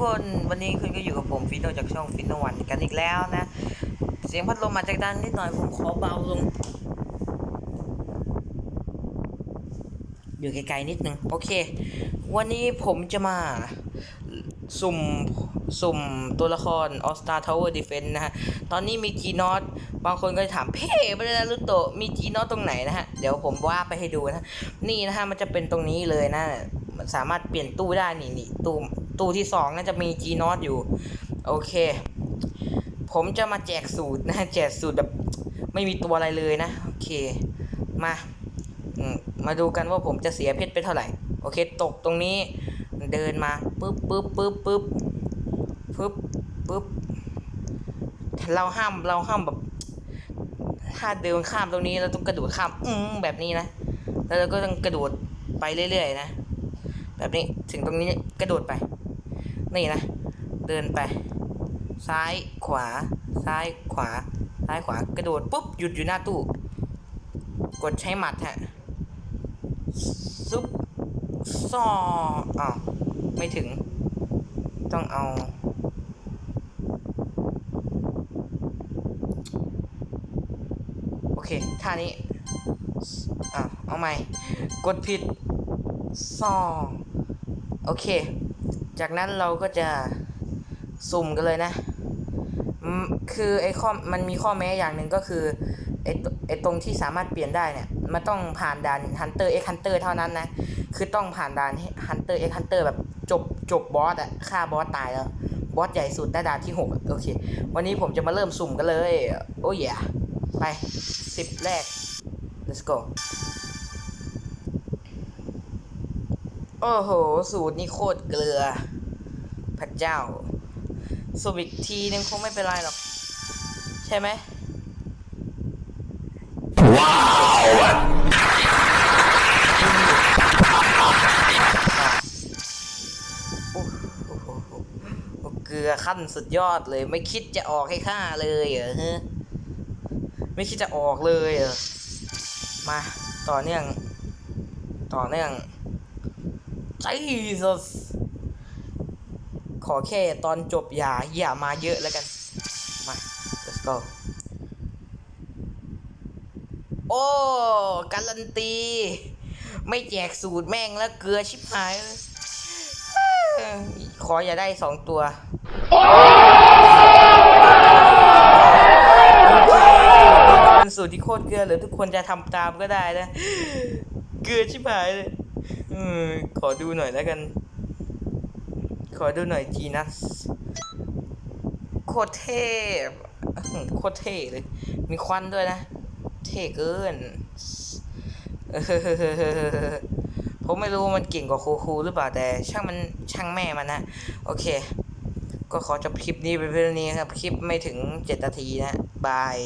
คนวันนี้คุณก็อยู่กับผมฟินโนจากช่องฟินโนวันกันอีกแล้วนะ เสียงพัดลมมาจากด้านนิดหน่อยผมขอเบาลง อยู่ไกลๆนิดนึงโอเค วันนี้ผมจะมาสุ่มสุ่มตัวละคร All Star Tower Defense นะฮะ ตอนนี้มี G n o t บางคนก็จะถามเพ่ไม่ได้นะรุโตมี G n o t ตรงไหนนะฮะ เดี๋ยวผมว่าไปให้ดูนะ นี่นะฮะ มันจะเป็นตรงนี้เลยนะ มันสามารถเปลี่ยนตู้ได้นี่นี่ตู้ตู้ที่สองน่าจะมี G n o t อยู่ โอเค ผมจะมาแจกสูตรนะแจกสูตรแบบไม่มีตัวอะไรเลยนะ โอเค มามมาดูกันว่าผมจะเสียเพชรไปเท่าไหร่ โอเค ตกตรงนี้ เดินมาปึ๊บปึ๊บปึ๊บปึ๊บปึ๊บปึ๊บเราห้ามเราห้ามแบบ ถ้าเดินข้ามตรงนี้เราต้องกระโดดข้ามอืมแบบนี้นะ แล้วเราก็ต้องกระโดดไปเรื่อยๆนะ แบบนี้ถึงตรงนี้กระโดดไป นี่นะ เดินไป ซ้ายขวา ซ้ายขวา ซ้ายขวากระโดดปุ๊บหยุดอยู่หน้าตู้ กดใช้หมัดฮะซุปซออ้าวไม่ถึง ต้องเอา โอเคท่านี้อะเอาใหม่ กดผิดซอ โอเค จากนั้นเราก็จะสุ่มกันเลยนะ คือไอ้ข้อมันมีข้อแม้อย่างหนึ่งก็คือไอ้ตไอ้ตรงที่สามารถเปลี่ยนได้เนี่ย มันต้องผ่านด่าน Hunter x Hunter เท่านั้นนะ คือต้องผ่านด่าน Hunter x Hunter แบบจบจบบอสอะฆ่าบอสตายแล้ว บอสใหญ่สุดได้ด่านที่หกโอเค วันนี้ผมจะมาเริ่มสุ่มกันเลย โอ้ยไปสิบแรก let's go โอ้โห สูตรนี้โคตรเกลือ พระเจ้าสูบอีกทีนึงคงไม่เป็นไรหรอก ใช่ไหมโอ้โหโอ้เกลือขั้นสุดยอดเลย ไม่คิดจะออกให้ข้าเลยเหรอฮะไม่คิดจะออกเลยเหรอมาต่อเนื่อง ต่อเนื่อง Jesus ขอแค่ตอนจบอย่าอย่ามาเยอะแล้วกัน มา let's go โอ้การันตี ไม่แจกสูตรแม่งแล้วเกลือชิบหาย ขออย่าได้สองตัวเป็นสูตรที่โคตรเกลือหรือทุกคนจะทำตามก็ได้นะ เกลือชิบหายเลย เออขอดูหน่อยแล้วกัน ขอดูหน่อยจีนัสโคตรเท่โคตรเท่เลย มีควันด้วยนะ เท่เกิน ผมไม่รู้มันเก่งกว่าครูครูหรือเปล่าแต่ ช่างมันช่างแม่มันนะ โอเค ก็ขอจบคลิปนี้ไปเพียงเท่านี้ครับ คลิปไม่ถึง7นาทีนะ บาย